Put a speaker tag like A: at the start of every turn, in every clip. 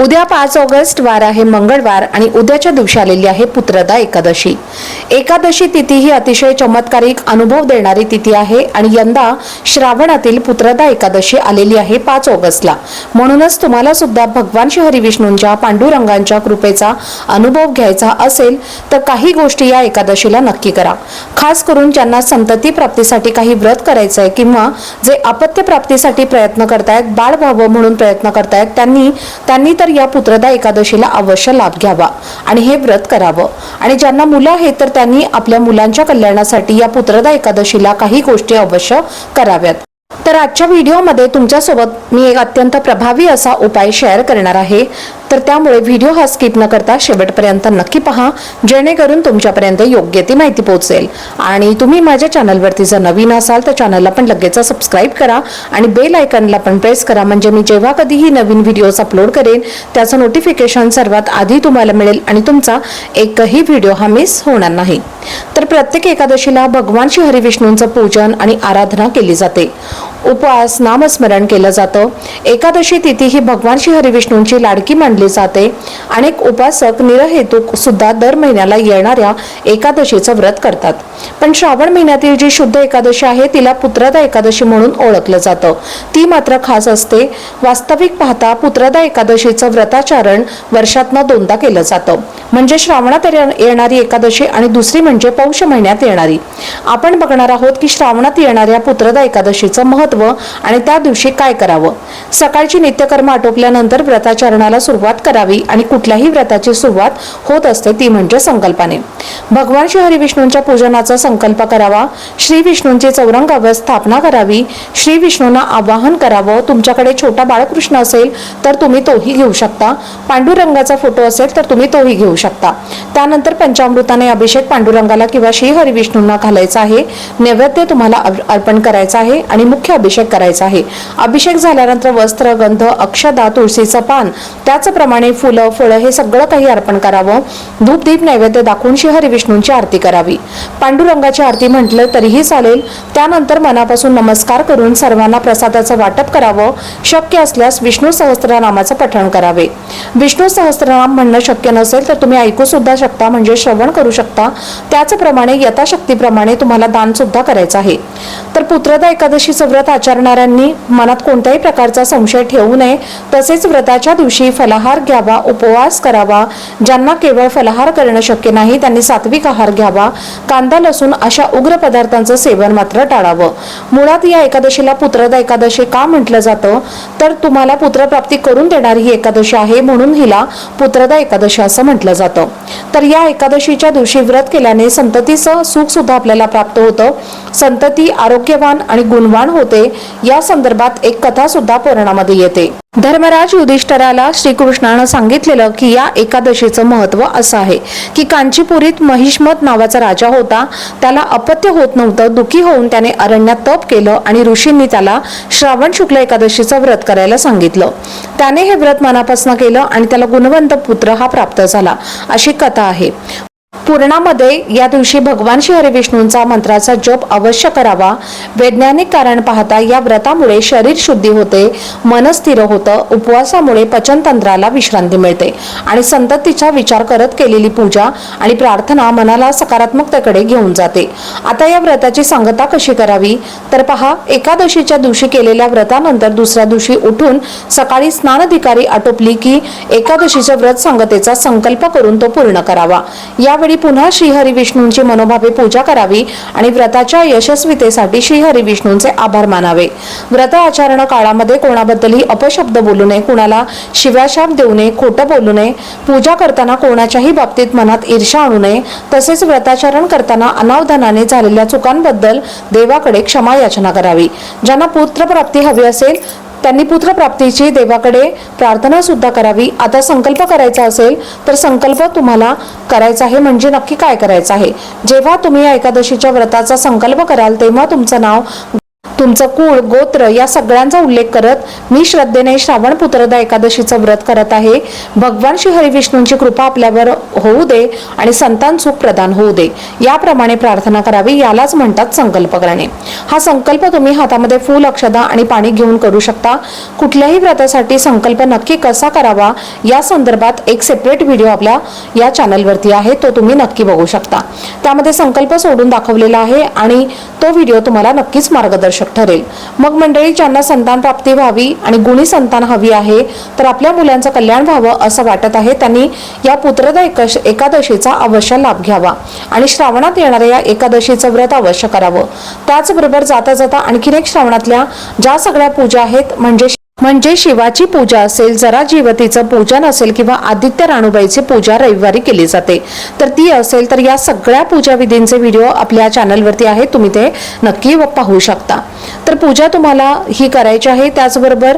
A: उद्या पाच ऑगस्ट वार आहे मंगळवार आणि उद्याच्या दिवशी आलेली आहे पुत्रदा एकादशी. एकादशी तिथी ही अतिशय चमत्कारिक अनुभव देणारी तिथी आहे आणि यंदा श्रावणातील पुत्रदा एकादशी आलेली आहे पाच ऑगस्टला. म्हणूनच तुम्हाला सुद्धा भगवान श्री विष्णूंच्या पांडुरंगांच्या कृपेचा अनुभव घ्यायचा असेल तर काही गोष्टी या एकादशीला नक्की करा. खास करून ज्यांना संतती प्राप्तीसाठी काही व्रत करायचं आहे किंवा जे अपत्य प्राप्तीसाठी प्रयत्न करतायत बाळ व्हावं म्हणून प्रयत्न करतायत त्यांनी त्यांनी तर या पुत्रदा एकादशीला अवश्य लाभ घ्यावा आणि हे व्रत करावं. आणि ज्यांना मुलं आहेत तर त्यांनी आपल्या मुलांच्या कल्याणासाठी या पुत्रदा एकादशीला काही गोष्टी अवश्य कराव्यात. तर आजच्या व्हिडिओमध्ये तुमच्यासोबत मी एक अत्यंत प्रभावी असा उपाय शेअर करणार आहे. तर त्यामुळे व्हिडिओ हा स्किप न करता शेवटपर्यंत नक्की पहा जेणेकरून तुमच्यापर्यंत योग्य ती माहिती पोहोचेल. आणि तुम्ही माझ्या चॅनलवरती जर नवीन असाल तर चॅनलला पण लगेच सबस्क्राईब करा आणि बेल आयकनला पण प्रेस करा म्हणजे मी जेव्हा कधीही नवीन व्हिडिओज अपलोड करेन त्याचं नोटिफिकेशन सर्वात आधी तुम्हाला मिळेल आणि तुमचा एकही व्हिडिओ हा मिस होणार नाही. तर प्रत्येक एकादशीला भगवान श्री हरिविष्णूंचं पूजन आणि आराधना केली जाते. उपवास नामस्मरण केलं जातं. एकादशी तिथी ही भगवान श्री हरिविष्णूंची लाडकी मानली जाते. अनेक उपासक निरहेतुक सुद्धा दर महिन्याला येणाऱ्या एकादशीचं व्रत करतात. पण श्रावण महिन्यातील जी शुद्ध एकादशी आहे तिला पुत्रदा एकादशी म्हणून ओळखलं जातं. ती मात्र खास असते. वास्तविक पाहता पुत्रदा एकादशीचं व्रताचारण वर्षातनं दोनदा केलं जातं. म्हणजे श्रावणात येणारी एकादशी आणि दुसरी म्हणजे पौष महिन्यात येणारी. आपण बघणार आहोत की श्रावणात येणाऱ्या पुत्रदा एकादशीचं महत्त्व आणि त्या दिवशी काय करावं. सकाळची नित्यकर्म आटोपल्यानंतर व्रताचरणाला सुरुवात करावी आणि कुठल्याही व्रताची सुरुवात होत असते ती म्हणजे संकल्पाने. भगवान श्री हरिविष्णूंच्या पूजनाचा संकल्प करावा. श्री विष्णूंची चौरंगावर स्थापना करावी. श्री विष्णूंना आवाहन करावं. तुमच्याकडे छोटा बाळकृष्ण असेल तर तुम्ही तोही घेऊ शकता. पांडुरंगाचा फोटो असेल तर तुम्ही तोही घेऊ शकता. त्यानंतर पंचामृताने अभिषेक पांडुरंगाला किंवा श्री हरिविष्णूंना घालायचा आहे. नैवेद्य तुम्हाला अर्पण करायचा आहे आणि मुख्य अभिषेक करायचा आहे. अभिषेक झाल्यानंतर वस्त्र गंध अक्षदा तुळशीचं पान त्याचप्रमाणे फुलं फळं हे सगळं काही अर्पण करावं. धूप दीप नैवेद्य दाखवून श्री हरिविष्णूंची आरती करावी. पांडुरंगाची आरती म्हटलं तरीही चालेल. त्यानंतर मनापासून नमस्कार करून सर्वांना प्रसादाचं वाटप करावं. शक्य असल्यास विष्णू सहस्त्रनामाचं पठण करावे. विष्णू सहस्त्रनाम म्हणणं शक्य नसेल तर तुम्ही ऐकू सुद्धा शकता म्हणजे श्रवण करू शकता. त्याचप्रमाणे यथाशक्तीप्रमाणे तुम्हाला दान सुद्धा करायचं आहे. तर पुत्रदा एकादशीचं व्रत आचरणाऱ्यांनी मनात कोणत्याही प्रकारचा संशय ठेवू नये. तसेच व्रताच्या दिवशी फलाहार घ्यावा उपवास करावा. ज्यांना केवळ फलाहार करणं शक्य नाही त्यांनी सात्विक आहार घ्यावा. कांदा लसूण अशा उग्र पदार्थांचं सेवन मात्र टाळावं. मुळात या एकादशीला पुत्रदा एकादशी का म्हटलं जातं? तर तुम्हाला पुत्रप्राप्ती करून देणारी ही एकादशी आहे म्हणून हिला पुत्रदा एकादशी असं म्हटलं जातं. तर या एकादशीच्या दिवशी व्रत केल्याने संततीचं सुख सुद्धा आपल्याला प्राप्त होतं. संतती आरोग्यवान आणि गुणवान होते. या संदर्भात एक कथा सुद्धा पुराणामध्ये येते. धर्मराज युधिष्ठराला श्रीकृष्णानं सांगितलेलं की या एकादशीचं महत्त्व असं आहे की कांचीपुरीत महिष्मत नावाचा राजा होता. त्याला अपत्य होत नव्हतं. दुखी होऊन त्याने अरण्यात तप केलं आणि ऋषींनी त्याला श्रावण शुक्ल एकादशीचं व्रत करायला सांगितलं. त्याने हे व्रत मनापासून केलं आणि त्याला गुणवंत पुत्र हा प्राप्त झाला. अशी कथा आहे. पूर्णामध्ये या दिवशी भगवान श्री हरिविष्णूंचा मंत्राचा जप अवश्य करावा. वैज्ञानिक कारण पाहता या व्रतामुळे शरीर शुद्धी होते मन स्थिर होतं उपवासामुळे पचनतंत्राला विश्रांती मिळते आणि संततीचा विचार करत केलेली पूजा आणि प्रार्थना मनाला सकारात्मकतेकडे घेऊन जाते. आता या व्रताची सांगता कशी करावी? तर पहा एकादशीच्या दिवशी केलेल्या व्रतानंतर दुसऱ्या दिवशी उठून सकाळी स्नानधिकारी आटोपली की एकादशीच्या व्रत सांगतेचा संकल्प करून तो पूर्ण करावा. या यावेळी पुन्हा श्रीहरी विष्णूंची मनोभावे पूजा करावी आणि व्रताच्या यशस्वीतेसाठी श्रीहरी विष्णूंचे आभार मानावे. व्रत आचरण काळामध्ये कोणाबद्दलही अपशब्द बोलू नये कुणाला शिव्याशाप देऊ नये खोटं बोलू नये पूजा करताना कोणाच्याही बाबतीत मनात ईर्षा आणू नये तसेच व्रताचरण करताना अनावधानाने झालेल्या चुकांबद्दल देवाकडे क्षमा याचना करावी. ज्यांना पुत्रप्राप्ती हवी असेल त्यांनी पुत्रप्राप्तीची देवाकडे प्रार्थना सुद्धा करावी. आता संकल्प करायचा असेल तर संकल्प तुम्हाला करायचा आहे म्हणजे नक्की काय करायचं आहे? जेव्हा तुम्ही या एकादशीच्या व्रताचा संकल्प कराल तेव्हा तुमचं नाव तुमचं कुळ गोत्र या सगळ्यांचा उल्लेख करत मी श्रद्धेने श्रावण पुत्रदा एकादशीचं व्रत करत आहे. भगवान श्री हरिविष्णूंची कृपा आपल्यावर होऊ दे आणि संतान सुख प्रदान होऊ दे. याप्रमाणे प्रार्थना करावी यालाच म्हणतात संकल्प करणे हा संकल्प तुम्ही हातामध्ये फूल अक्षदा आणि पाणी घेऊन करू शकता. कुठल्याही व्रतासाठी संकल्प नक्की कसा करावा या संदर्भात एक सेपरेट व्हिडिओ आपला या चॅनलवरती आहे. तो तुम्ही नक्की बघू शकता. त्यामध्ये संकल्प सोडून दाखवलेला आहे आणि तो व्हिडिओ तुम्हाला नक्कीच मार्गदर्शक ठरेल. मग मंडळी ज्यांना संतान प्राप्ती व्हावी आणि गुणी संतान हवी आहे तर आपल्या मुलांचं कल्याण व्हावं असं वाटत आहे. त्यांनी या पुत्रदा एकश एकादशीचा अवश्य लाभ घ्यावा आणि श्रावणात येणाऱ्या या एकादशीचं व्रत अवश्य करावं. त्याचबरोबर जाता जाता आणखीन एक श्रावणातल्या ज्या सगळ्या पूजा आहेत म्हणजे म्हणजे शिवाची पूजा असेल जरा जीवतीचं पूजन असेल किंवा आदित्य राणूबाईची पूजा रविवारी केली जाते. तर ती असेल तर या सगळ्या पूजा विधींचे व्हिडिओ आपल्या चॅनलवरती आहेत तुम्ही ते नक्की पाहू शकता. तर पूजा तुम्हाला ही करायची आहे त्याचबरोबर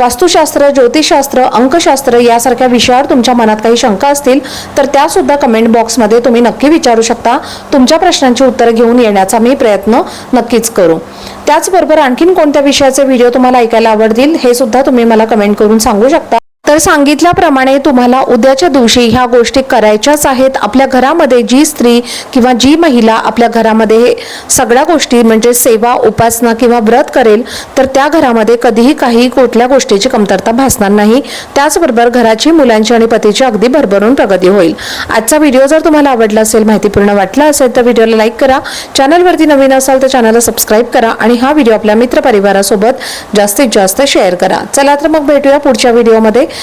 A: वास्तुशास्त्र ज्योतिषशास्त्र अंकशास्त्र यासारख्या विषयावर तुमच्या मनात काही शंका असतील तर त्या सुद्धा कमेंट बॉक्समध्ये तुम्ही नक्की विचारू शकता. तुमच्या प्रश्नांची उत्तरं घेऊन येण्याचा मी प्रयत्न नक्कीच करू. त्याचबरोबर आणखीन कोणत्या विषयाचे व्हिडिओ तुम्हाला ऐकायला आवडतील हे सुद्धा तुम्ही मला कमेंट करून सांगू शकता. तर सांगितल्याप्रमाणे तुम्हाला उद्याच्या दिवशी ह्या गोष्टी करायच्याच आहेत. आपल्या घरामध्ये जी स्त्री किंवा जी महिला आपल्या घरामध्ये हे सगळ्या गोष्टी म्हणजे सेवा उपासना किंवा व्रत करेल तर त्या घरामध्ये कधीही काही कुठल्या गोष्टीची कमतरता भासणार नाही. त्याचबरोबर घराची मुलांची आणि पतीची अगदी भरभरून प्रगती होईल. आजचा व्हिडिओ जर तुम्हाला आवडला असेल माहितीपूर्ण वाटला असेल तर व्हिडिओला लाईक करा. चॅनलवरती नवीन असाल तर चॅनलला सबस्क्राईब करा आणि हा व्हिडिओ आपल्या मित्रपरिवारासोबत जास्तीत जास्त शेअर करा. चला तर मग भेटूया पुढच्या व्हिडिओमध्ये.